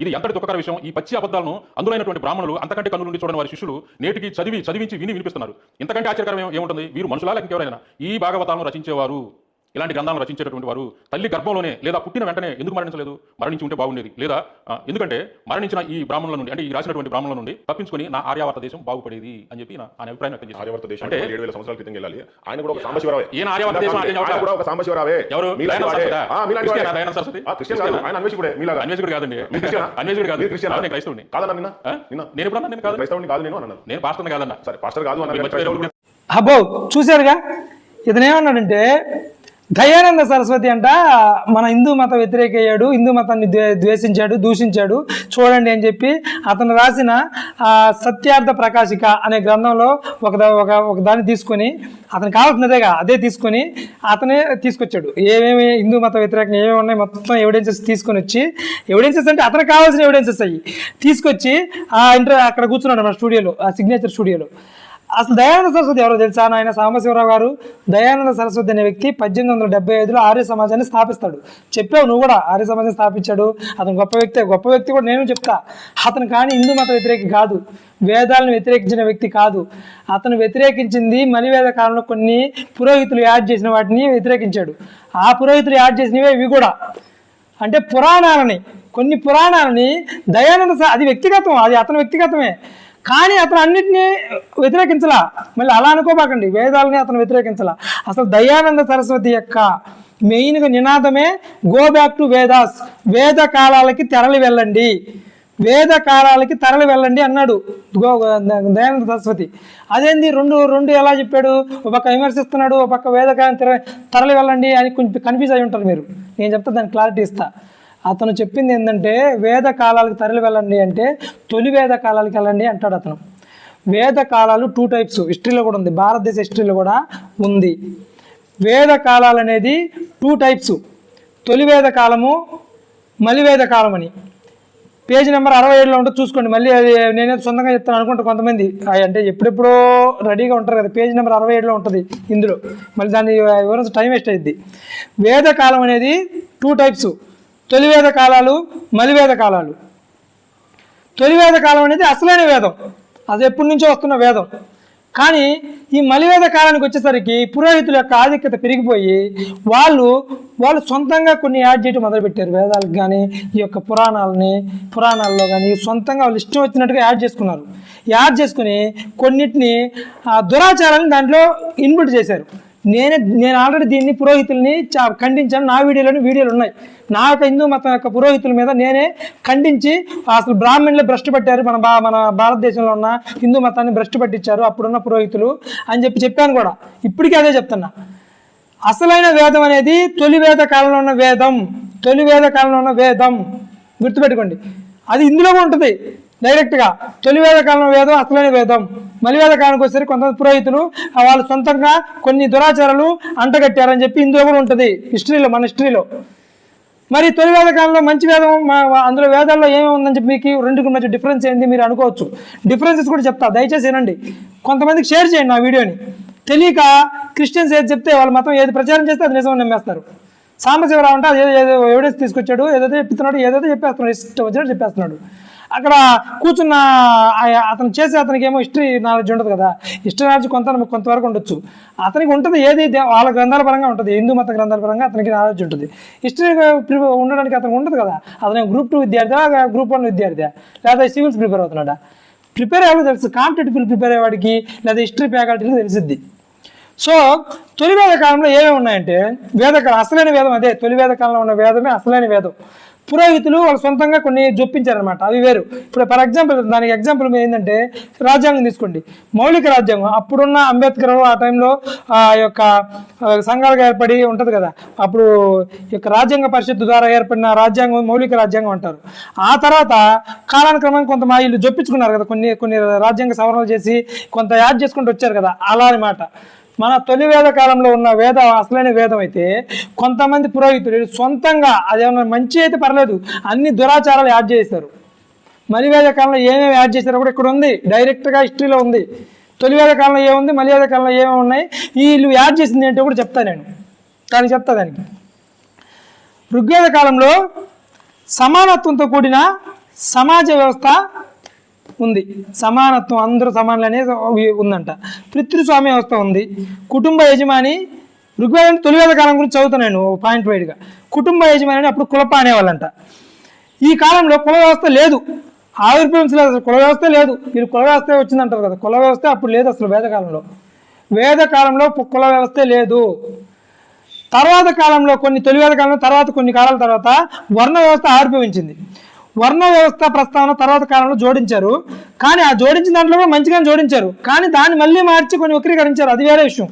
ఇది ఎంతటి దుఃఖకర విషయం? ఈ పచ్చి అబద్ధాలను అందులైనటువంటి బ్రాహ్మణులు అంతకంటే కన్నుల నుండి చూడని వారి శిష్యులు నేటికి చదివి చదివించి విని వినిపిస్తున్నారు. ఇంతకంటే ఆశ్చర్యకరం ఏముంటుంది? వీరు మనుషులా ఎవరైనా ఇంకెవరైనా? ఈ భాగవతాలను రచించేవారు. ఇలాంటి గ్రంథాలను రచించేటటువంటి వారు తల్లి గర్భంలోనే లేదా పుట్టిన వెంటనే ఎందుకు మరణించలేదు? మరణించి ఉంటే బాగుండేది. లేదా ఎందుకంటే మరణించిన ఈ బ్రాహ్మణుల నుండి అంటే ఈ రాసినటువంటి బ్రాహ్మణుల నుండి తప్పించుకొని నా ఆర్యావర్త దేశం బాగుపడేది అని చెప్పి నా అభిప్రాయం వ్యక్తం చేశారు. ఆర్యవర్త దేశం అంటే ఏడు వేల సంవత్సరాల క్రితం వెళ్ళాలి. ఆయన కూడా ఒక సాంబశివరావే. ఈయన ఆర్యవర్త దేశం ఆయన కూడా ఒక సాంబశివరావే. ఎవరు? మీలాంటి దయానంద వాడే. సరస్వతా? ఆ, మీలాంటి వాడే. క్రిస్టియనా దయానంద సరస్వతి? ఆ, క్రిస్టియన్ కాదు. క్రిస్టియనా? ఆయన అన్వేషకుడే మీలాగా. అన్వేషకుడు కాదండి? అన్వేషకుడు కాదు. క్రిస్టియనా? నేను క్రైస్తవుని కాదన్నా నిన్న. నేను ఎప్పుడన్నా నేను కాదు. క్రైస్తవుని కాదు నేను అన్నాను. నేను పాస్టర్ని కాదన్నా. సరే పాస్టర్ కాదు మర్చిపోయారు. అబ్బో చూశారుగా? ఇతను ఏమన్నాడంటే దయానంద సరస్వతి అంట. మన హిందూ మత వ్యతిరేకయ్యాడు హిందూ మతాన్ని ద్వే ద్వేషించాడు దూషించాడు. చూడండి అని చెప్పి అతను రాసిన సత్యార్థ ప్రకాశిక అనే గ్రంథంలో ఒక ఒక ఒక దాన్ని తీసుకొని అతను కావాల్సినదేగా అదే తీసుకొని అతనే తీసుకొచ్చాడు. ఏమేమి హిందూ మత వ్యతిరేకంగా ఏమేమి ఉన్నాయి మొత్తం ఎవిడెన్సెస్ తీసుకొని వచ్చి ఎవిడెన్సెస్ అంటే అతనికి కావాల్సిన ఎవిడెన్సెస్ అయ్యి తీసుకొచ్చి ఆ ఇంటర్ అక్కడ కూర్చున్నాడు మన స్టూడియోలో ఆ సిగ్నేచర్ స్టూడియోలో అసలు దయానంద సరస్వతి ఎవరో తెలుసా? ఆయన సాంబశివరావు గారు దయానంద సరస్వతి అనే వ్యక్తి పద్దెనిమిది వందల డెబ్బై ఐదులో ఆర్య సమాజాన్ని స్థాపిస్తాడు. చెప్పావు నువ్వు కూడా ఆర్య సమాజం స్థాపించాడు. అతను గొప్ప వ్యక్తి గొప్ప వ్యక్తి కూడా నేను చెప్తా. అతను కానీ హిందూ మత వ్యతిరేకి కాదు. వేదాలను వ్యతిరేకించిన వ్యక్తి కాదు. అతను వ్యతిరేకించింది మలివేద కాలంలో కొన్ని పురోహితులు యాడ్ చేసిన వాటిని వ్యతిరేకించాడు. ఆ పురోహితులు యాడ్ చేసినవే ఇవి కూడా. అంటే పురాణాలని కొన్ని పురాణాలని దయానంద స- అది వ్యక్తిగతం అది అతని వ్యక్తిగతమే. కానీ అతను అన్నిటినీ వ్యతిరేకించలా. మళ్ళీ అలా అనుకోబాకండి. వేదాలని అతను వ్యతిరేకించలా. అసలు దయానంద సరస్వతి యొక్క మెయిన్గా నినాదమే గో బ్యాక్ టు వేదాస్ వేద కాలాలకి తెరలి వెళ్ళండి. వేద కాలాలకి తరలి వెళ్ళండి అన్నాడు గో దయానంద సరస్వతి. అదేంది? రెండు రెండు ఎలా చెప్పాడు? ఒక పక్క విమర్శిస్తున్నాడు ఒక పక్క వేద కాలం తెర తరలి వెళ్ళండి అని కొంచెం కన్ఫ్యూజ్ అయి ఉంటారు మీరు. నేను చెప్తా దాన్ని క్లారిటీ ఇస్తా. అతను చెప్పింది ఏంటంటే వేద కాలాలకు తరలి వెళ్ళండి అంటే తొలి వేద కాలాలకు వెళ్ళండి అంటాడు అతను. వేద కాలాలు టూ టైప్స్ హిస్టరీలో కూడా ఉంది భారతదేశ హిస్టరీలో కూడా ఉంది. వేద కాలాలు అనేది టూ టైప్స్ తొలి వేద కాలము మలివేద కాలం అని పేజీ నెంబర్ అరవై ఏడులో ఉంటుంది చూసుకోండి మళ్ళీ అది నేనే సొంతంగా చెప్తాను అనుకుంటా కొంతమంది. అంటే ఎప్పుడెప్పుడో రెడీగా ఉంటారు కదా పేజీ నెంబర్ అరవై ఏడులో ఉంటుంది ఇందులో. మళ్ళీ దాన్ని వివరించి టైం వేస్ట్ అయింది వేద కాలం అనేది టూ టైప్స్ తొలివేద కాలాలు మలివేద కాలాలు. తొలివేద కాలం అనేది అసలైన వేదం. అది ఎప్పటి నుంచో వస్తున్న వేదం. కానీ ఈ మలివేద కాలానికి వచ్చేసరికి పురోహితుల యొక్క ఆధిక్యత పెరిగిపోయి వాళ్ళు వాళ్ళు సొంతంగా కొన్ని యాడ్ చేయడం మొదలుపెట్టారు. వేదాలకు కానీ ఈ యొక్క పురాణాలని పురాణాల్లో కానీ సొంతంగా వాళ్ళు ఇష్టం వచ్చినట్టుగా యాడ్ చేసుకున్నారు. యాడ్ చేసుకుని కొన్నిటిని ఆ దురాచారాన్ని దాంట్లో ఇన్పుట్ చేశారు. నేనే నేను ఆల్రెడీ దీన్ని పురోహితుల్ని చా ఖండించాను. నా వీడియోలోని వీడియోలు ఉన్నాయి. నా యొక్క హిందూ మతం యొక్క పురోహితుల మీద నేనే ఖండించి అసలు బ్రాహ్మణులే భ్రష్టు పట్టారు. మన బా మన భారతదేశంలో ఉన్న హిందూ మతాన్ని భ్రష్టు పట్టించారు. అప్పుడున్న పురోహితులు అని చెప్పి చెప్పాను కూడా. ఇప్పటికీ అదే చెప్తున్నా. అసలైన వేదం అనేది తొలి వేద కాలంలో ఉన్న వేదం. తొలి వేద కాలంలో ఉన్న వేదం. గుర్తుపెట్టుకోండి. అది ఇందులో ఉంటుంది. డైరెక్ట్గా తొలి వేద వేదం అసలైన వేదం. మలివేద కాలానికి వచ్చేసరికి కొంతమంది పురోహితులు వాళ్ళు సొంతంగా కొన్ని దురాచారాలు అంటగట్టారని చెప్పి ఇందులో కూడా ఉంటుంది. హిస్టరీలో మన హిస్టరీలో. మరి తొలి వేద కాలంలో మంచి వేదం అందులో వేదాల్లో ఏమేమి ఉందని చెప్పి మీకు రెండుకి మధ్య డిఫరెన్స్ ఏంది మీరు అనుకోవచ్చు. డిఫరెన్సెస్ కూడా చెప్తా దయచేసి వినండి. కొంతమందికి షేర్ చేయండి నా వీడియోని. తెలియక క్రిస్టియన్స్ ఏది చెప్తే వాళ్ళు మతం ఏది ప్రచారం చేస్తే అది నిజమని నమ్మేస్తారు. సాంబశివరావు అంటే అది ఏదో ఏదో ఎవిడెన్స్ తీసుకొచ్చాడు ఏదైతే చెప్తున్నాడు ఏదైతే చెప్పేస్తున్నాడు ఇష్టం వచ్చినట్టు చెప్పేస్తున్నాడు. అక్కడ కూర్చున్న అతను చేసే అతనికి ఏమో హిస్టరీ నాలెడ్జ్ ఉండదు కదా. హిస్టరీ నాలెడ్జ్ కొంత కొంతవరకు ఉండొచ్చు. అతనికి ఉంటుంది ఏది వాళ్ళ గ్రంథాల పరంగా ఉంటుంది. హిందూ మత గ్రంథాల పరంగా అతనికి నాలెడ్జ్ ఉంటుంది. హిస్టరీ ఉండడానికి అతనికి ఉండదు కదా. అతను గ్రూప్ టూ విద్యార్థి గ్రూప్ వన్ విద్యార్థి లేదా సివిల్స్ ప్రిపేర్ అవుతున్నాడా? ప్రిపేర్ అయ్యాలో తెలుసు. కాంపిటేటివ్ ప్రిపేర్ అయ్యేవాడికి లేదా హిస్టరీ ఫ్యాకల్టీకి తెలిసిద్ది. సో తొలి వేద కాలంలో ఏమేమి ఉన్నాయంటే వేదకాలం అసలైన వేదం అదే. తొలి వేద కాలంలో ఉన్న వేదమే అసలైన వేదం. పురోహితులు వాళ్ళు సొంతంగా కొన్ని జొప్పించారనమాట అవి వేరు. ఇప్పుడు ఫర్ ఎగ్జాంపుల్ దానికి ఎగ్జాంపుల్ ఏంటంటే రాజ్యాంగం తీసుకోండి. మౌలిక రాజ్యాంగం. అప్పుడున్న అంబేద్కర్ ఆ టైంలో ఆ యొక్క సంఘాలుగా ఏర్పడి ఉంటుంది కదా. అప్పుడు ఈ యొక్క రాజ్యాంగ పరిషత్తు ద్వారా ఏర్పడిన రాజ్యాంగం మౌలిక రాజ్యాంగం అంటారు. ఆ తర్వాత కాలానుక్రమంగా కొంత మా వీళ్ళు జొప్పించుకున్నారు కదా. కొన్ని కొన్ని రాజ్యాంగ సవరణలు చేసి కొంత యాడ్ చేసుకుంటూ వచ్చారు కదా. అలా అనమాట మన తొలి వేద కాలంలో ఉన్న వేద అసలైన వేదం అయితే కొంతమంది పురోహితులు సొంతంగా అదేమన్నా మంచి అయితే పర్లేదు అన్ని దురాచారాలు యాడ్ చేస్తారు మలివేద కాలంలో ఏమేమి యాడ్ చేశారో కూడా ఇక్కడ ఉంది డైరెక్ట్గా హిస్టరీలో ఉంది. తొలి వేద కాలంలో ఏముంది మలివేద కాలంలో ఏమేమి ఉన్నాయి వీళ్ళు యాడ్ చేసింది ఏంటో కూడా చెప్తాను నేను. దానికి చెప్తా దానికి. ఋగ్వేద కాలంలో సమానత్వంతో కూడిన సమాజ వ్యవస్థ ఉంది. సమానత్వం అందరూ సమానులనే ఉందంట. పితృస్వామ్య వ్యవస్థ ఉంది. కుటుంబ యజమాని ఋగ్వేదం తొలివేద కాలం గురించి చదువుతున్నాను నేను పాయింట్ వైడ్గా కుటుంబ యజమాని అని అప్పుడు కులప అనేవాళ్ళంట. ఈ కాలంలో కుల వ్యవస్థ లేదు. ఆవిర్భవించలేదు అసలు. కుల వ్యవస్థ లేదు. మీరు కుల వ్యవస్థ వచ్చిందంటారు కదా. కుల వ్యవస్థ అప్పుడు లేదు అసలు వేదకాలంలో వేదకాలంలో కుల వ్యవస్థ లేదు. తర్వాత కాలంలో కొన్ని తొలివేద కాలంలో తర్వాత కొన్ని కాలాల తర్వాత వర్ణ వ్యవస్థ ఆవిర్భవించింది. వర్ణ వ్యవస్థ ప్రస్తావన తర్వాత కాలంలో జోడించారు. కానీ ఆ జోడించిన దాంట్లో కూడా మంచిగానే జోడించారు. కానీ దాన్ని మళ్ళీ మార్చి కొన్ని వక్రీకరించారు. అది వేరే విషయం.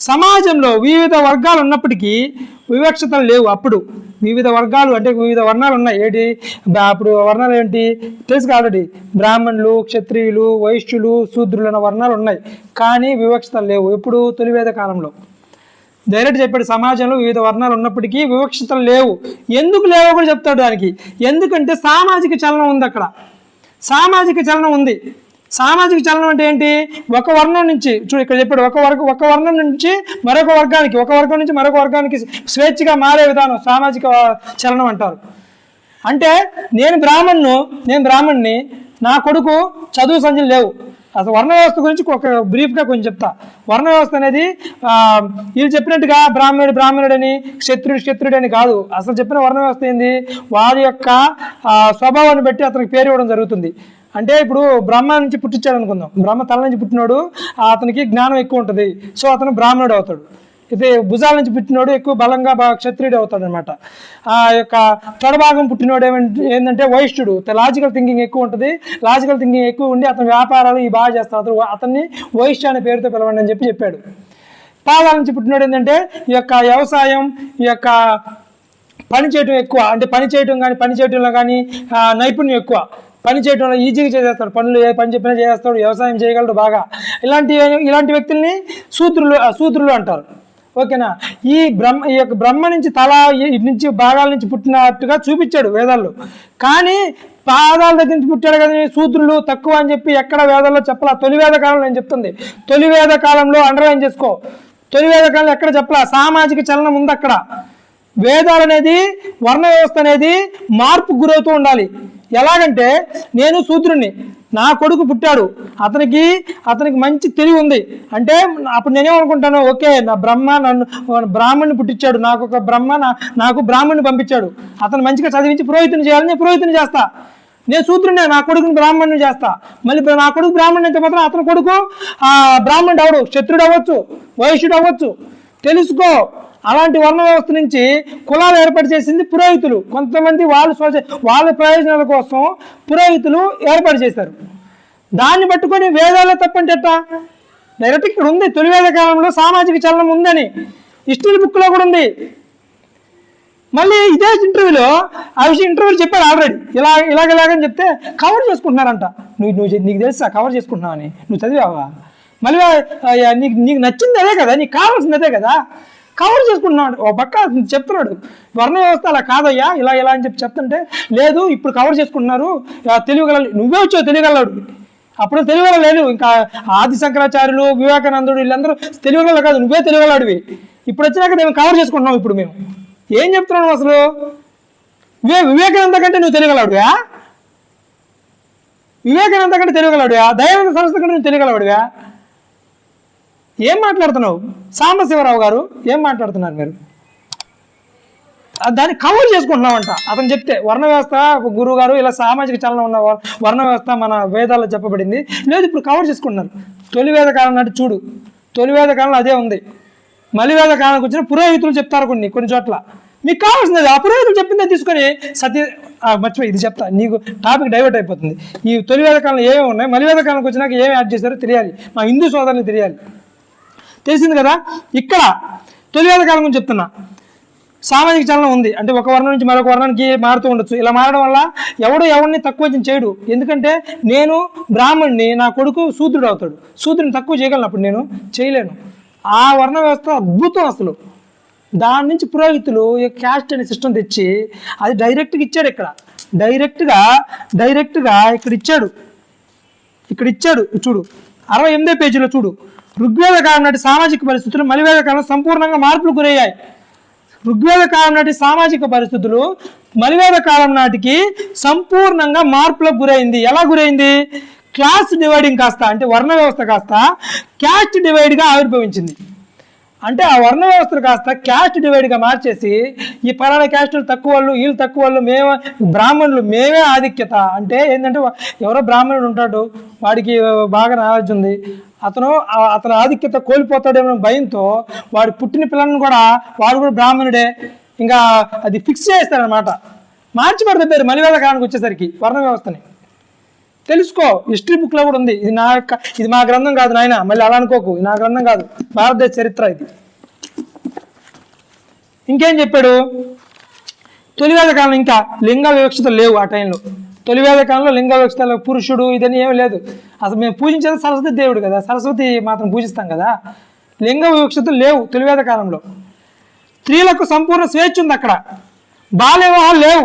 సమాజంలో వివిధ వర్గాలు ఉన్నప్పటికీ వివక్షతలు లేవు అప్పుడు. వివిధ వర్గాలు అంటే వివిధ వర్ణాలు ఉన్నాయి. ఏంటి? అప్పుడు వర్ణాలు ఏంటి? తెలుసు ఆల్రెడీ. బ్రాహ్మణులు క్షత్రియులు వైశ్యులు శూద్రులు అన్న వర్ణాలు ఉన్నాయి. కానీ వివక్షతలు లేవు. ఎప్పుడు? తొలివేద కాలంలో. డైరెక్ట్ చెప్పాడు సమాజంలో వివిధ వర్ణాలు ఉన్నప్పటికీ వివక్షతలు లేవు. ఎందుకు లేవో కూడా చెప్తాడు దానికి. ఎందుకంటే సామాజిక చలనం ఉంది అక్కడ. సామాజిక చలనం ఉంది. సామాజిక చలనం అంటే ఏంటి? ఒక వర్ణం నుంచి చూడు ఇక్కడ చెప్పాడు ఒక వర్గ ఒక వర్ణం నుంచి మరొక వర్గానికి ఒక వర్గం నుంచి మరొక వర్గానికి స్వేచ్ఛగా మారే విధానం సామాజిక చలనం అంటారు. అంటే నేను బ్రాహ్మణ్ను నేను బ్రాహ్మణ్ణి నా కొడుకు చదువు సంధ్యలు లేవు. అసలు వర్ణ వ్యవస్థ గురించి ఒక బ్రీఫ్గా కొంచెం చెప్తా. వర్ణ వ్యవస్థ అనేది వీళ్ళు చెప్పినట్టుగా బ్రాహ్మణుడు బ్రాహ్మణుడని క్షత్రుడు క్షత్రుడని కాదు. అసలు చెప్పిన వర్ణ వ్యవస్థ ఏంది? వారి యొక్క స్వభావాన్ని బట్టి అతనికి పేరు ఇవ్వడం జరుగుతుంది. అంటే ఇప్పుడు బ్రహ్మ నుంచి పుట్టించాడు అనుకుందాం. బ్రహ్మ తల నుంచి పుట్టినోడు అతనికి జ్ఞానం ఎక్కువ ఉంటుంది. సో అతను బ్రాహ్మణుడు అవుతాడు. ఇది భుజాల నుంచి పుట్టినోడు ఎక్కువ బలంగా బాగా క్షత్రియుడు అవుతాడు అనమాట ఆ యొక్క తొడభాగం పుట్టినోడు ఏంటంటే వైశ్యుడు లాజికల్ థింకింగ్ ఎక్కువ ఉంటుంది. లాజికల్ థింకింగ్ ఎక్కువ ఉండి అతని వ్యాపారాలు ఈ బాగా చేస్తారు. అతను అతన్ని వైశ్య అనే పేరుతో పిలవండి అని చెప్పి చెప్పాడు. పాదాల నుంచి పుట్టినోడు ఏంటంటే ఈ యొక్క వ్యవసాయం ఈ యొక్క పని చేయటం ఎక్కువ. అంటే పని చేయటం కానీ పని చేయటంలో కానీ నైపుణ్యం ఎక్కువ. పని చేయటంలో ఈజీగా చేసేస్తాడు. పనులు ఏ పని చెప్పినా చేసేస్తాడు. వ్యవసాయం చేయగలడు బాగా. ఇలాంటి ఇలాంటి వ్యక్తుల్ని సూత్రులు సూత్రులు అంటారు. ఓకేనా? ఈ బ్రహ్మ ఈ యొక్క బ్రహ్మ నుంచి తల ఈ- నుంచి భాగాల నుంచి పుట్టినట్టుగా చూపించాడు వేదాల్లో కానీ పాదాల దగ్గర నుంచి పుట్టాడు కదా శూద్రులు సూత్రులు తక్కువ అని చెప్పి ఎక్కడ వేదాల్లో చెప్పలా? తొలి వేద కాలంలో నేను చెప్తుంది. తొలి వేద కాలంలో అండర్లైన్ చేసుకో. తొలి వేద కాలంలో ఎక్కడ చెప్పలా? సామాజిక చలనం ఉంది అక్కడ. వేదాలు అనేది వర్ణ వ్యవస్థ అనేది మార్పు గురవుతూ ఉండాలి. ఎలాగంటే నేను శూద్రుణ్ణి. నా కొడుకు పుట్టాడు. అతనికి అతనికి మంచి తెలివి ఉంది అంటే అప్పుడు నేనేమనుకుంటాను ఓకే నా బ్రహ్మ నన్ను బ్రాహ్మణ్ణి పుట్టించాడు. నాకు ఒక బ్రహ్మ నా- నాకు బ్రాహ్మణ్ణి పంపించాడు. అతను మంచిగా చదివించి పురోహితుని చేయాలని నేను పురోహితుని చేస్తా. నేను శూద్రుడే నా కొడుకుని బ్రాహ్మణ్ణి చేస్తా. మళ్ళీ నా కొడుకు బ్రాహ్మణ్ అయితే మాత్రం అతని కొడుకు బ్రాహ్మణుడు అవడు శత్రుడు అవ్వచ్చు వైశ్యుడు అవ్వచ్చు. తెలుసుకో అలాంటి వర్ణ వ్యవస్థ నుంచి కులాలు ఏర్పాటు చేసింది పురోహితులు. కొంతమంది వాళ్ళు స్వచ వాళ్ళ ప్రయోజనాల కోసం పురోహితులు ఏర్పాటు చేశారు. దాన్ని పట్టుకొని వేదాలే తప్పంటే డైరెక్ట్ ఇక్కడ ఉంది. తొలి వేద కాలంలో సామాజిక చలనం ఉందని. హిస్టరీ బుక్లో కూడా ఉంది. మళ్ళీ ఇదే ఇంటర్వ్యూలో ఆ విషయం ఇంటర్వ్యూలు చెప్పారు ఆల్రెడీ. ఇలా ఇలాగ ఇలాగని చెప్తే కవర్ చేసుకుంటున్నారంట. నువ్వు నువ్వు నీకు తెలుసా? కవర్ చేసుకుంటున్నావని. నువ్వు చదివావా? మళ్ళీ నీకు నీకు నచ్చింది అదే కదా? నీకు కావాల్సింది అదే కదా? కవర్ చేసుకుంటున్నాడు. ఓ పక్క చెప్తున్నాడు. వర్ణ వ్యవస్థ అలా కాదయ్యా ఇలా ఇలా అని చెప్పి చెప్తుంటే లేదు ఇప్పుడు కవర్ చేసుకుంటున్నారు. తెలియగల నువ్వే వచ్చావు తెలియగలడు అప్పుడు తెలియగల లేదు ఇంకా ఆది శంకరాచార్యులు వివేకానందుడు వీళ్ళందరూ తెలియగల కాదు నువ్వే తెలియగలడివి ఇప్పుడు వచ్చినాక మేము కవర్ చేసుకుంటున్నాం ఇప్పుడు మేము. ఏం చెప్తున్నావు అసలు? వివే వివేకానంద కంటే నువ్వు తెలియగలవుడివా? వివేకానంద కంటే తెలియగలవుడివా? దయానంద సంస్థ కంటే నువ్వు తెలియగలవుడివా? ఏం మాట్లాడుతున్నావు? సాంబశివరావు గారు ఏం మాట్లాడుతున్నారు మీరు? దాన్ని కవర్ చేసుకుంటున్నామంట అతను చెప్తే వర్ణ వ్యవస్థ గురువు గారు ఇలా సామాజిక చలనం ఉన్న వర్ణ వ్యవస్థ మన వేదాల్లో చెప్పబడింది. లేదు ఇప్పుడు కవర్ చేసుకుంటున్నారు. తొలి వేద కాలం నాటి చూడు. తొలి వేద కాలంలో అదే ఉంది. మలి వేద కాలానికి వచ్చిన పురోహితులు చెప్తారు కొన్ని కొన్ని చోట్ల. మీకు కావాల్సింది ఆ పురోహితులు చెప్పిందే తీసుకొని సత్య మర్చిపోయి ఇది చెప్తా. నీకు టాపిక్ డైవర్ట్ అయిపోతుంది. ఈ తొలి వేద కాలంలో ఏమేమి ఉన్నాయి? మలి వేద కాలానికి వచ్చినాక ఏమి యాడ్ చేశారో తెలియాలి. మా హిందూ సోదరులు తెలియాలి. తెలిసింది కదా? ఇక్కడ తొలి వేదకాలం గురించి చెప్తున్నా. సామాజిక చలనం ఉంది. అంటే ఒక వర్ణం నుంచి మరొక వర్ణానికి మారుతూ ఉండొచ్చు. ఇలా మారడం వల్ల ఎవడు ఎవరిని తక్కువ చేయడు. ఎందుకంటే నేను బ్రాహ్మణ్ణి నా కొడుకు శూద్రుడు అవుతాడు. శూద్రుని తక్కువ చేయగలను అప్పుడు నేను చేయలేను. ఆ వర్ణ వ్యవస్థ అద్భుతం అసలు. దాని నుంచి పురోహితులు క్యాస్ట్ అనే సిస్టమ్ తెచ్చి అది డైరెక్ట్గా ఇచ్చాడు ఇక్కడ. డైరెక్ట్గా డైరెక్ట్గా ఇక్కడ ఇచ్చాడు. ఇక్కడ ఇచ్చాడు. చూడు. అరవై ఎనిమిదో పేజీలో చూడు. ఋగ్వేద కాలం నాటి సామాజిక పరిస్థితులు మలివేద కాలం సంపూర్ణంగా మార్పులు గురయ్యాయి ఋగ్వేద కాలం నాటి సామాజిక పరిస్థితులు మలివేద కాలం నాటికి సంపూర్ణంగా మార్పులకు గురైంది. ఎలా గురైంది? క్లాస్ డివైడింగ్ కాస్త అంటే వర్ణ వ్యవస్థ కాస్త క్యాస్ట్ డివైడ్గా ఆవిర్భవించింది. అంటే ఆ వర్ణ వ్యవస్థను కాస్త క్యాస్ట్ డివైడ్గా మార్చేసి ఈ పలానా క్యాస్టులు తక్కువ వాళ్ళు వీళ్ళు తక్కువ వాళ్ళు మేమే బ్రాహ్మణులు మేమే ఆధిక్యత. అంటే ఏంటంటే ఎవరో బ్రాహ్మణుడు ఉంటాడు వాడికి బాగా నాలెడ్జ్ ఉంది. అతను అతను ఆధిక్యత కోల్పోతాడేమో భయంతో వాడు పుట్టిన పిల్లలను కూడా వాడు కూడా బ్రాహ్మణుడే. ఇంకా అది ఫిక్స్ చేస్తారనమాట మార్చి పడుతుంది పేరు మలివేద కాలానికి వచ్చేసరికి వర్ణ వ్యవస్థని తెలుసుకో హిస్టరీ బుక్లో కూడా ఉంది. ఇది నా యొక్క ఇది మా గ్రంథం కాదు నాయన మళ్ళీ అలా అనుకోకు ఇది నా గ్రంథం కాదు. భారతదేశ చరిత్ర ఇది. ఇంకేం చెప్పాడు? తొలివేద కాలం ఇంకా లింగ వివక్షత లేవు ఆ టైంలో తొలివేద కాలంలో లింగ వివక్షత పురుషుడు ఇదని ఏమీ లేదు. అసలు మేము పూజించేది సరస్వతి దేవుడు కదా సరస్వతి మాత్రం పూజిస్తాం కదా. లింగ వివక్షత లేవు తొలివేద కాలంలో. స్త్రీలకు సంపూర్ణ స్వేచ్ఛ ఉంది అక్కడ. బాల్య వివాహాలు లేవు.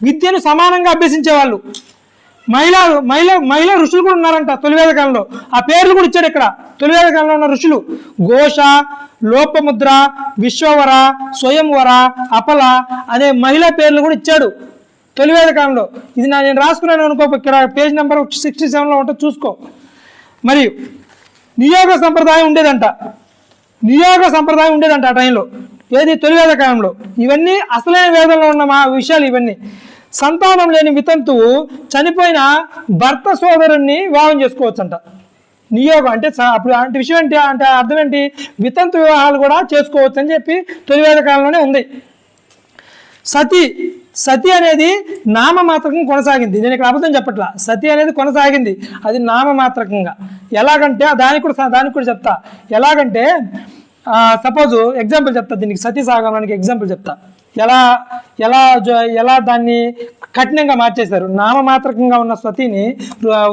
విద్యను సమానంగా అభ్యసించేవాళ్ళు. మహిళా మహిళ మహిళా ఋషులు కూడా ఉన్నారంట తొలివేద కాలంలో. ఆ పేర్లు కూడా ఇచ్చాడు ఇక్కడ. తొలి కాలంలో ఉన్న ఋషులు. ఘోష లోపముద్ర విశ్వవర స్వయంవర అపల అనే మహిళా పేర్లు కూడా ఇచ్చాడు తొలి వేదకాలంలో ఇది నా నేను రాసుకున్నాను అనుకో ఇక్కడ పేజ్ నెంబర్ సిక్స్టీ సెవెన్లో ఉంటే చూసుకో. మరియు నియోగ సంప్రదాయం ఉండేదంట. నియోగ సంప్రదాయం ఉండేదంట ఆ టైంలో. ఏది? తొలివేద కాలంలో. ఇవన్నీ అసలైన వేదంలో ఉన్న మా విషయాలు ఇవన్నీ. సంతానం లేని వితంతువు చనిపోయిన భర్త సోదరుణ్ణి వివాహం చేసుకోవచ్చంట. నియోగం అంటే అప్పుడు అంటే విషయం ఏంటి అంటే అర్థం ఏంటి? వితంతు వివాహాలు కూడా చేసుకోవచ్చు అని చెప్పి తొలివేద కాలంలోనే ఉంది. సతి సతి అనేది నామమాత్రకం కొనసాగింది. నేను ఇక్కడ అబద్ధం చెప్పట్లా. సతి అనేది కొనసాగింది. అది నామమాత్రకంగా. ఎలాగంటే దానికి కూడా దానికి కూడా చెప్తా. ఎలాగంటే సపోజ్ ఎగ్జాంపుల్ చెప్తా. దీనికి సతీ సాగమనానికి ఎగ్జాంపుల్ చెప్తా. ఎలా ఎలా ఎలా దాన్ని కఠినంగా మార్చేశారు? నామమాత్రకంగా ఉన్న సతీని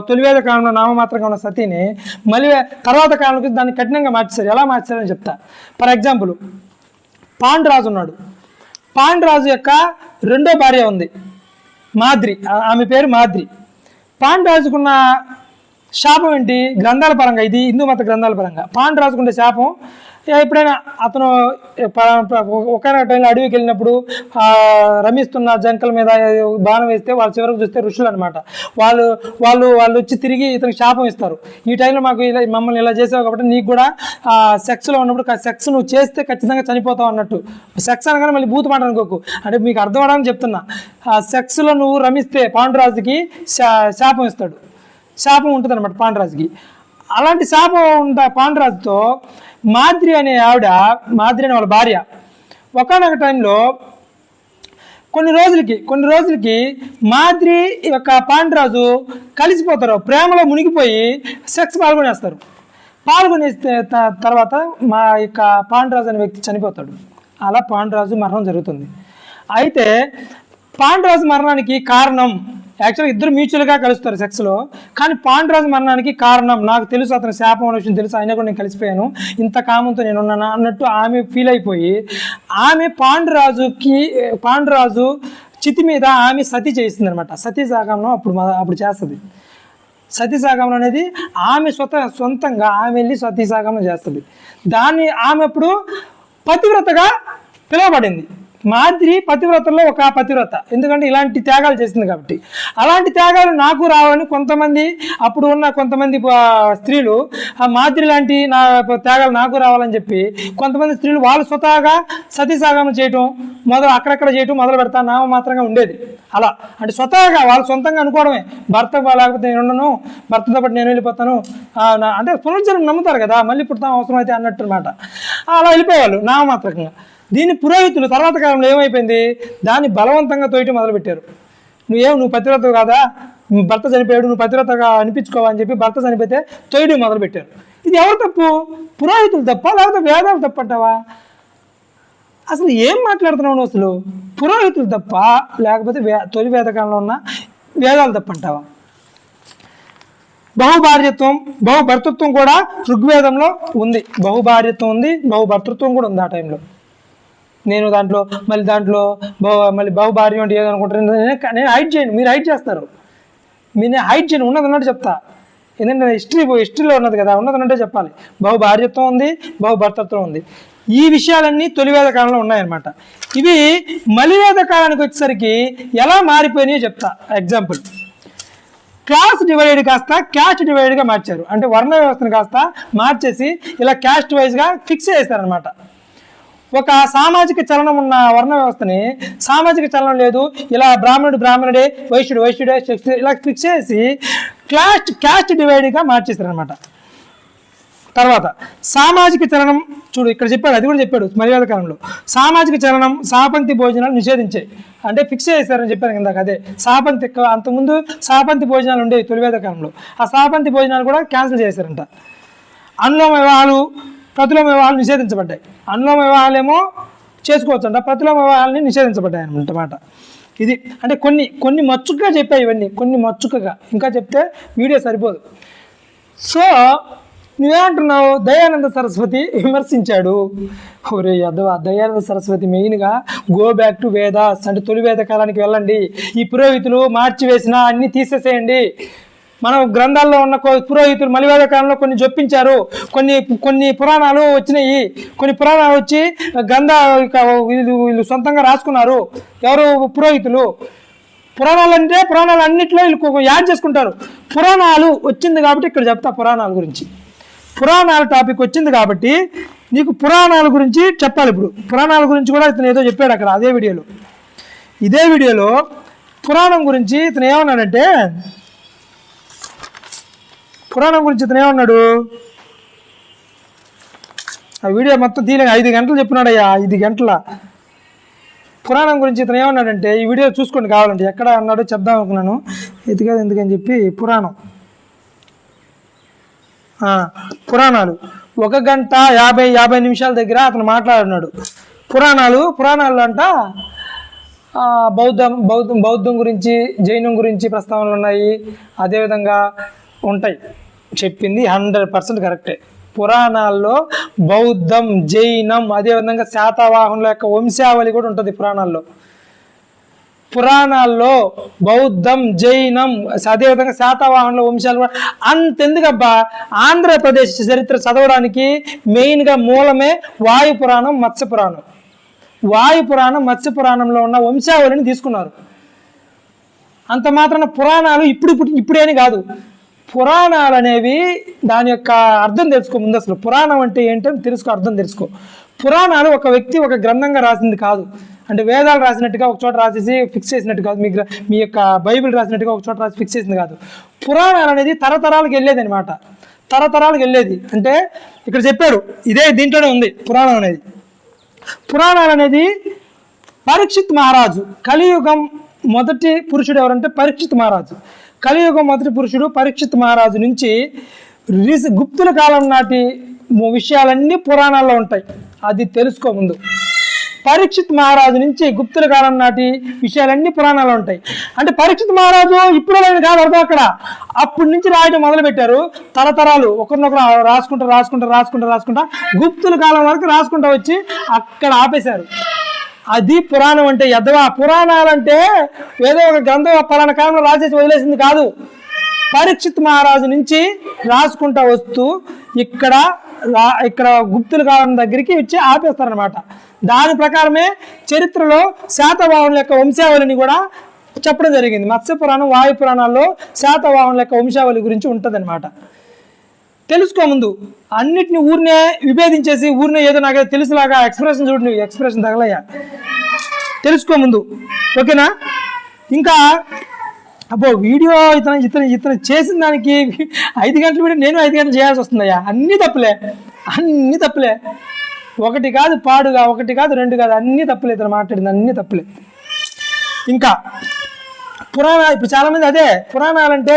తొలివేద కాలంలో నామమాత్రంగా ఉన్న సతీని మళ్ళీ తర్వాత కాలంలో దాన్ని కఠినంగా మార్చేశారు. ఎలా మార్చారని చెప్తా. ఫర్ ఎగ్జాంపుల్ పాండురాజు ఉన్నాడు. పాండురాజు యొక్క రెండో భార్య ఉంది. మాద్రి. ఆమె పేరు మాద్రి. పాండురాజుకున్న శాపం ఏంటి? గ్రంథాల పరంగా ఇది హిందూ మత గ్రంథాల పరంగా. పాండురాజుకుండే శాపం. ఎప్పుడైనా అతను ప- ఒకనొక టైంలో అడవికి వెళ్ళినప్పుడు రమిస్తున్న జంకల మీద బాణం వేస్తే వాళ్ళు చివరకు చూస్తే ఋషులు అనమాట వాళ్ళు వాళ్ళు వాళ్ళు వచ్చి తిరిగి ఇతనికి శాపం ఇస్తారు. ఈ టైంలో మాకు ఇలా మమ్మల్ని ఇలా చేసావు కాబట్టి నీకు కూడా ఆ, సెక్స్లో ఉన్నప్పుడు సెక్స్ నువ్వు చేస్తే ఖచ్చితంగా చనిపోతావు అన్నట్టు. సెక్స్ అనగానే మళ్ళీ బూత్ మాట అనుకోకు. అంటే మీకు అర్థం అవడానికి చెప్తున్నా. ఆ సెక్స్లో నువ్వు రమిస్తే పాండురాజుకి శా శాపం ఇస్తాడు. శాపం ఉంటుంది అనమాట పాండురాజుకి. అలాంటి శాపం ఉన్న పాండురాజుతో మాద్రి అనే ఆవిడ మాద్రి అనే వాళ్ళ భార్య ఒకనొక టైంలో కొన్ని రోజులకి కొన్ని రోజులకి మాద్రి యొక్క పాండురాజు కలిసిపోతారు. ప్రేమలో మునిగిపోయి సెక్స్ పాల్గొనేస్తారు. పాల్గొనేస్తే త- తర్వాత మా యొక్క పాండురాజు అనే వ్యక్తి చనిపోతాడు. అలా పాండురాజు మరణం జరుగుతుంది. అయితే పాండురాజు మరణానికి కారణం యాక్చువల్గా ఇద్దరు మ్యూచువల్గా కలుస్తారు సెక్స్లో కానీ పాండురాజు మరణానికి కారణం నాకు తెలుసు అతని శాపం అనే విషయం తెలుసు అయినా కూడా నేను కలిసిపోయాను. ఇంత కామంతో నేను ఉన్నాను అన్నట్టు ఆమె ఫీల్ అయిపోయి ఆమె పాండురాజుకి పాండురాజు చితి మీద ఆమె సతి చేస్తుంది అనమాట సతీ సాగంలో అప్పుడు అప్పుడు చేస్తుంది. సతీసాగమనం అనేది ఆమె స్వత సొంతంగా ఆమె వెళ్ళి సతీసాగమనం చేస్తుంది. దాన్ని ఆమె అప్పుడు పతివ్రతగా పిలువబడింది. మాదిరి పతివ్రతల్లో ఒక పతివ్రత. ఎందుకంటే ఇలాంటి త్యాగాలు చేసింది కాబట్టి. అలాంటి త్యాగాలు నాకు రావని కొంతమంది అప్పుడు ఉన్న కొంతమంది స్త్రీలు ఆ మాదిరి లాంటి నా త్యాగాలు నాకు రావాలని చెప్పి కొంతమంది స్త్రీలు వాళ్ళు స్వతహాగా సతీసాగమం చేయటం మొదలు అక్కడక్కడ చేయటం మొదలు పెడతా నామ మాత్రంగా ఉండేది. అలా. అంటే స్వతహాగా వాళ్ళు సొంతంగా అనుకోవడమే. భర్త లేకపోతే నేను ఉండను భర్తతో పాటు నేను వెళ్ళిపోతాను అంటే పునర్జన్మ నమ్ముతారు కదా మళ్ళీ పుడతాం అవసరం అయితే అన్నట్టు అనమాట అలా వెళ్ళిపోయేవాళ్ళు నామమాత్రకంగా దీన్ని పురోహితులు తర్వాత కాలంలో ఏమైపోయింది? దాన్ని బలవంతంగా తోయటం మొదలుపెట్టారు. నువ్వేం నువ్వు పతివ్రత కాదా? నువ్వు భర్త చనిపోయాడు నువ్వు పతివ్రతగా అనిపించుకోవా అని చెప్పి భర్త చనిపోతే తోయడం మొదలుపెట్టారు. ఇది ఎవరు తప్పు? పురోహితులు తప్ప? లేకపోతే వేదాలు తప్పంటావా? అసలు ఏం మాట్లాడుతున్నావు నువ్వు అసలు? పురోహితులు తప్ప? లేకపోతే వే తొలి వేదకాలంలో ఉన్న వేదాలు తప్పంటావా? బహుభార్యత్వం బహుభర్తృత్వం కూడా ఋగ్వేదంలో ఉంది. బహుభార్యత్వం ఉంది బహుభర్తృత్వం కూడా ఉంది ఆ టైంలో. నేను దాంట్లో మళ్ళీ దాంట్లో బహు మళ్ళీ బహుభార్యం అంటే ఏదనుకుంటారు నేను నేను హైట్ చేయను. మీరు హైట్ చేస్తారు. మీరు నేను హైట్ చేయను. ఉన్నది ఉన్నట్టు చెప్తా. ఎందుకంటే హిస్టరీ హిస్టరీలో ఉన్నది కదా. ఉన్నది ఉన్నట్టే చెప్పాలి. బహు భార్యత్వం ఉంది బహు భర్తత్వం ఉంది. ఈ విషయాలన్నీ తొలివేద కాలంలో ఉన్నాయన్నమాట. ఇవి మలివేద కాలానికి వచ్చేసరికి ఎలా మారిపోయినాయో చెప్తా. ఎగ్జాంపుల్ క్లాస్ డివైడ్ కాస్త క్యాస్ట్ డివైడ్గా మార్చారు. అంటే వర్ణ వ్యవస్థను కాస్త మార్చేసి ఇలా క్యాస్ట్ వైజ్గా ఫిక్స్ చేశారనమాట ఒక సామాజిక చలనం ఉన్న వర్ణ వ్యవస్థని సామాజిక చలనం లేదు. ఇలా బ్రాహ్మణుడు బ్రాహ్మణుడే వైశ్యుడు వైశ్యుడే ఇలా ఫిక్స్ చేసి క్లాస్ట్ క్యాస్ట్ డివైడ్గా మార్చేశారనమాట తర్వాత సామాజిక చలనం చూడు ఇక్కడ చెప్పాడు అది కూడా చెప్పాడు మర్యాద కాలంలో. సామాజిక చలనం సాపంతి భోజనాలు నిషేధించాయి అంటే ఫిక్స్ చేశారని చెప్పాను ఇందాక అదే. సహపంక్తి అంతకుముందు సాపంతి భోజనాలు ఉండేవి తొలివేద కాలంలో. ఆ సాపంతి భోజనాలు కూడా క్యాన్సిల్ చేశారంట. అనులోమ వివాహాలు ప్రతిలోమ వివాహాలు నిషేధించబడ్డాయి. అనులోమ వివాహాలేమో చేసుకోవచ్చు అంట ప్రతిలోమ వివాహాలని నిషేధించబడ్డాయి అన్నమాట ఇది అంటే కొన్ని కొన్ని మచ్చుకగా చెప్పాయి ఇవన్నీ. కొన్ని మచ్చుకగా. ఇంకా చెప్తే వీడియో సరిపోదు. సో నువ్వేమంటున్నావు? దయానంద సరస్వతి విమర్శించాడు. ఒరే యదవ దయానంద సరస్వతి మెయిన్గా గో బ్యాక్ టు వేదాస్ అంటే తొలి వేద కాలానికి వెళ్ళండి. ఈ పురోహితులు మార్చి వేసినా అన్నీ తీసేసేయండి. మనం గ్రంథాల్లో ఉన్న పురోహితులు మలివేద కాలంలో కొన్ని జొప్పించారు. కొన్ని కొన్ని పురాణాలు వచ్చినాయి. కొన్ని పురాణాలు వచ్చి గ్రంథ వీళ్ళు వీళ్ళు సొంతంగా రాసుకున్నారు. ఎవరు? పురోహితులు. పురాణాలు అంటే పురాణాలు అన్నింటిలో వీళ్ళు యాడ్ చేసుకుంటారు. పురాణాలు వచ్చింది కాబట్టి ఇక్కడ చెప్తా పురాణాల గురించి. పురాణాల టాపిక్ వచ్చింది కాబట్టి నీకు పురాణాల గురించి చెప్పాలి ఇప్పుడు. పురాణాల గురించి కూడా ఇతను ఏదో చెప్పాడు అక్కడ అదే వీడియోలో. ఇదే వీడియోలో పురాణం గురించి ఇతను ఏమన్నాడంటే పురాణం గురించి ఇతను ఏమన్నాడు? ఆ వీడియో మొత్తం తీయలే ఐదు గంటలు చెప్పినాడయ్యా ఐదు గంటల. పురాణం గురించి ఇతను ఏమన్నాడంటే ఈ వీడియో చూసుకోండి కావాలంటే. ఎక్కడ అన్నాడో చెప్దాం అనుకున్నాను. ఇది కాదు ఎందుకని చెప్పి పురాణం. పురాణాలు. ఒక గంట యాభై యాభై నిమిషాల దగ్గర అతను మాట్లాడినాడు. పురాణాలు పురాణాలు అంట బౌద్ధం బౌద్ధం బౌద్ధం గురించి జైనం గురించి ప్రస్తావనలు ఉన్నాయి. అదేవిధంగా ఉంటాయి. చెప్పింది హండ్రెడ్ పర్సెంట్ కరెక్టే. పురాణాల్లో బౌద్ధం జైనం అదేవిధంగా శాతవాహనుల యొక్క వంశావళి కూడా ఉంటుంది పురాణాల్లో. పురాణాల్లో బౌద్ధం జైనం అదేవిధంగా శాతవాహనుల వంశాలు కూడా అంతెందుకబ్బా? ఆంధ్రప్రదేశ్ చరిత్ర చదవడానికి మెయిన్గా మూలమే వాయు పురాణం మత్స్య పురాణం. వాయు పురాణం మత్స్య పురాణంలో ఉన్న వంశావళిని తీసుకున్నారు. అంత మాత్రాన పురాణాలు ఇప్పుడు ఇప్పుడు ఇప్పుడేని కాదు. పురాణాలు అనేవి దాని యొక్క అర్థం తెలుసుకో ముందు అసలు పురాణం అంటే ఏంటని తెలుసుకో అర్థం తెలుసుకో. పురాణాలు ఒక వ్యక్తి ఒక గ్రంథంగా రాసింది కాదు. అంటే వేదాలు రాసినట్టుగా ఒక చోట రాసేసి ఫిక్స్ చేసినట్టు కాదు. మీ మీ యొక్క బైబిల్ రాసినట్టుగా ఒక చోట రాసి ఫిక్స్ చేసింది కాదు. పురాణాలు అనేది తరతరాలకు వెళ్ళేది అనమాట తరతరాలకు వెళ్ళేది. అంటే ఇక్కడ చెప్పారు ఇదే దీంట్లోనే ఉంది పురాణం అనేది. పురాణాలు అనేది పరీక్షిత్ మహారాజు కలియుగం మొదటి పురుషుడు ఎవరంటే పరీక్షిత్ మహారాజు. కలియుగం మొదటి పురుషుడు పరీక్షిత్ మహారాజు నుంచి రీస గుప్తుల కాలం నాటి విషయాలన్నీ పురాణాల్లో ఉంటాయి. అది తెలుసుకో ముందు. పరీక్షిత్ మహారాజు నుంచి గుప్తుల కాలం నాటి విషయాలన్నీ పురాణాలు ఉంటాయి. అంటే పరీక్షిత్ మహారాజు ఇప్పుడు కాదు అర్థం అక్కడ. అప్పటి నుంచి రాయడం మొదలుపెట్టారు. తరతరాలు ఒకరినొకరు రాసుకుంటూ రాసుకుంటూ రాసుకుంటూ రాసుకుంటా గుప్తుల కాలం వరకు రాసుకుంటూ వచ్చి అక్కడ ఆపేశారు. అది పురాణం అంటే ఎదవా పురాణాలంటే ఏదో ఒక గ్రంథం పలానా కాలంలో రాసేసి వదిలేసింది కాదు. పరీక్షిత్ మహారాజు నుంచి రాసుకుంటా వస్తూ ఇక్కడ రా ఇక్కడ గుప్తులు కావడం దగ్గరికి వచ్చి ఆపేస్తారనమాట దాని ప్రకారమే చరిత్రలో శాతవాహనుల యొక్క వంశావళిని కూడా చెప్పడం జరిగింది. మత్స్య పురాణం వాయు పురాణాల్లో శాతవాహనుల యొక్క వంశావళి గురించి ఉంటుందన్నమాట. తెలుసుకో ముందు. అన్నిటిని ఊరినే విభేదించేసి ఊరినే ఏదో నాకు తెలుసులాగా ఎక్స్ప్రెషన్ చూడు నువ్వు ఎక్స్ప్రెషన్ తగలయ్యా. తెలుసుకో ముందు. ఓకేనా? ఇంకా అబ్బో వీడియో ఇతను ఇతను ఇతను చేసిన దానికి ఐదు గంటల వీడియో నేను ఐదు గంటలు చేయాల్సి వస్తుందయ్యా. అన్నీ తప్పులే. అన్నీ తప్పులే. ఒకటి కాదు పాడుగా ఒకటి కాదు రెండు కాదు అన్నీ తప్పులే ఇతను మాట్లాడింది. అన్నీ తప్పులే. ఇంకా పురాణ ఇప్పుడు చాలామంది అదే పురాణాలు అంటే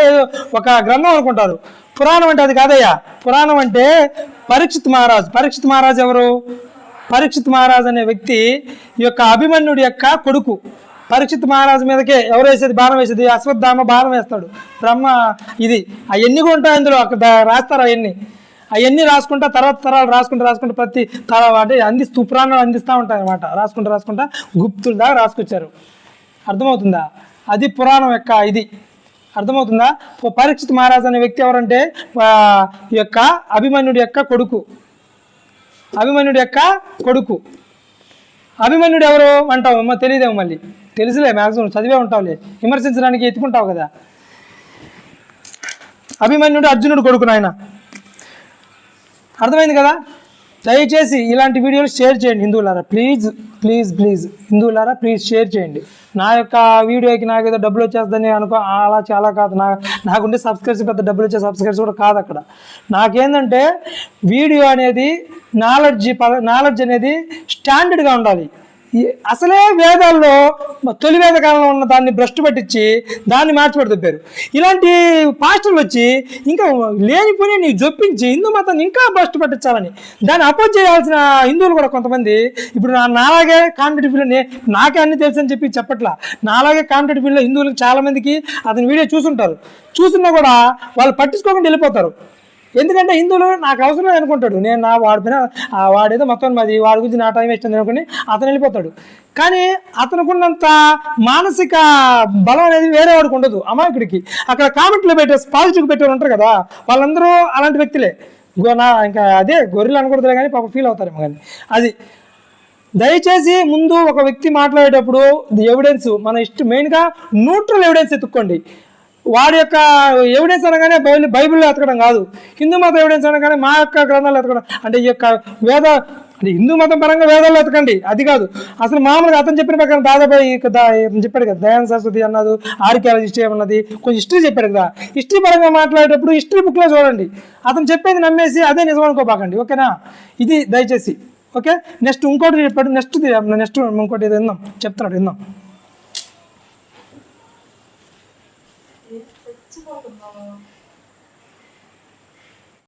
ఒక గ్రంథం అనుకుంటారు. పురాణం అంటే అది కాదయ్యా. పురాణం అంటే పరీక్షిత్ మహారాజు. పరీక్షిత్ మహారాజు ఎవరు? పరీక్షిత్ మహారాజు అనే వ్యక్తి ఈ యొక్క అభిమన్యుడి యొక్క కొడుకు. పరీక్షిత్ మహారాజు మీదకే ఎవరు వేసేది? బాణం వేసేది? అశ్వత్థామ బాణం వేస్తాడు. బ్రహ్మ ఇది. అవన్నీ కూడా ఉంటాయి అందులో? అక్కడ రాస్తారు అవన్నీ? అవన్నీ రాసుకుంటా తర్వాత తరాలు రాసుకుంటూ రాసుకుంటూ ప్రతి తర అంటే అందిస్తూ పురాణాలు అందిస్తూ ఉంటాయి అనమాట రాసుకుంటూ రాసుకుంటా గుప్తుల దాకా రాసుకొచ్చారు. అర్థమవుతుందా? అది పురాణం యొక్క ఇది. అర్థమవుతుందా? ఓ పరీక్షిత్ మహారాజ్ అనే వ్యక్తి ఎవరంటే ఈ యొక్క అభిమన్యుడి యొక్క కొడుకు. అభిమన్యుడి యొక్క కొడుకు. అభిమన్యుడు ఎవరు అంటావు? అమ్మ తెలియదేమో మళ్ళీ. తెలుసులే మ్యాక్సిమం చదివే ఉంటావులే. విమర్శించడానికి ఎత్తుకుంటావు కదా. అభిమన్యుడు అర్జునుడు కొడుకు నాయన. అర్థమైంది కదా? దయచేసి ఇలాంటి వీడియోలు షేర్ చేయండి హిందువులారా. ప్లీజ్ ప్లీజ్ ప్లీజ్ హిందువులారా ప్లీజ్ షేర్ చేయండి. నా యొక్క వీడియోకి నాకు ఏదో డబ్బులు వచ్చేస్తుందని అనుకో అలా చాలా కాదు. నా నాకుండే సబ్స్క్రైబ్స్ పెద్ద డబ్బులు వచ్చే సబ్స్క్రైబ్స్ కూడా కాదు అక్కడ. నాకేంటంటే వీడియో అనేది నాలెడ్జ్ నాలెడ్జ్ అనేది స్టాండర్డ్గా ఉండాలి. అసలే వేదాల్లో తొలి వేద కాలంలో ఉన్న దాన్ని భ్రష్టు పట్టించి దాన్ని మార్చిపెడుతున్నారు ఇలాంటి పాస్టర్లు వచ్చి ఇంకా లేనిపోయి నీ జొప్పించి హిందూ మతాన్ని ఇంకా భ్రష్టు పట్టించాలని. దాన్ని అపోజ్ చేయాల్సిన హిందువులు కూడా కొంతమంది ఇప్పుడు నా నాలాగే కాంపిటేటివ్ ఫీల్డ్ నాకే అన్ని తెలుసు అని చెప్పి చెప్పట్లా. నాలాగే కాంపిటేటివ్ ఫీల్డ్లో హిందువులకు చాలామందికి అతని వీడియో చూసుంటారు. చూసినా కూడా వాళ్ళు పట్టించుకోకుండా వెళ్ళిపోతారు. ఎందుకంటే హిందువులు నాకు అవసరం లేదు అనుకుంటాడు. నేను నా వాడి పైన వాడేదో మొత్తం మాది వాడి గురించి నా టైం వేస్ట్ అనుకుని అతను వెళ్ళిపోతాడు. కానీ అతనుకున్నంత మానసిక బలం అనేది వేరే వాడికి ఉండదు. అమాయకుడికి. అక్కడ కామెంట్లు పెట్టే పాజిటివ్ పెట్టేవారు ఉంటారు కదా వాళ్ళందరూ అలాంటి వ్యక్తులే. గో నా ఇంకా అదే గొర్రెలు అనకూడదులే కానీ పాప ఫీల్ అవుతారేమో కానీ. అది. దయచేసి ముందు ఒక వ్యక్తి మాట్లాడేటప్పుడు ఎవిడెన్స్ మన ఇష్టం మెయిన్గా న్యూట్రల్ ఎవిడెన్స్ ఎత్తుక్కోండి. వాడి యొక్క ఎవిడెన్స్ అనగానే బైబిల్ బైబిల్లో ఎతకడం కాదు. హిందూ మతం ఎవిడెన్స్ అనగానే మా యొక్క గ్రంథాలు ఎతకడం. అంటే ఈ యొక్క వేద అంటే హిందూ మతం పరంగా వేదాల్లో ఎతకండి. అది కాదు. అసలు మామూలుగా అతను చెప్పిన ప్రకారం దాదాపు చెప్పాడు కదా దయాన సరస్వతి అన్నది ఆర్కియాలజిస్ట్ ఏమన్నది కొంచెం హిస్టరీ చెప్పాడు కదా. హిస్టరీ పరంగా మాట్లాడేటప్పుడు హిస్టరీ బుక్లో చూడండి. అతను చెప్పేది నమ్మేసి అదే నిజం అనుకోబాకండి. ఓకేనా ఇది దయచేసి. ఓకే నెక్స్ట్ ఇంకోటి చెప్పాడు. నెక్స్ట్ నెక్స్ట్ ఇంకోటి ఏదో విందాం చెప్తున్నాడు విందాం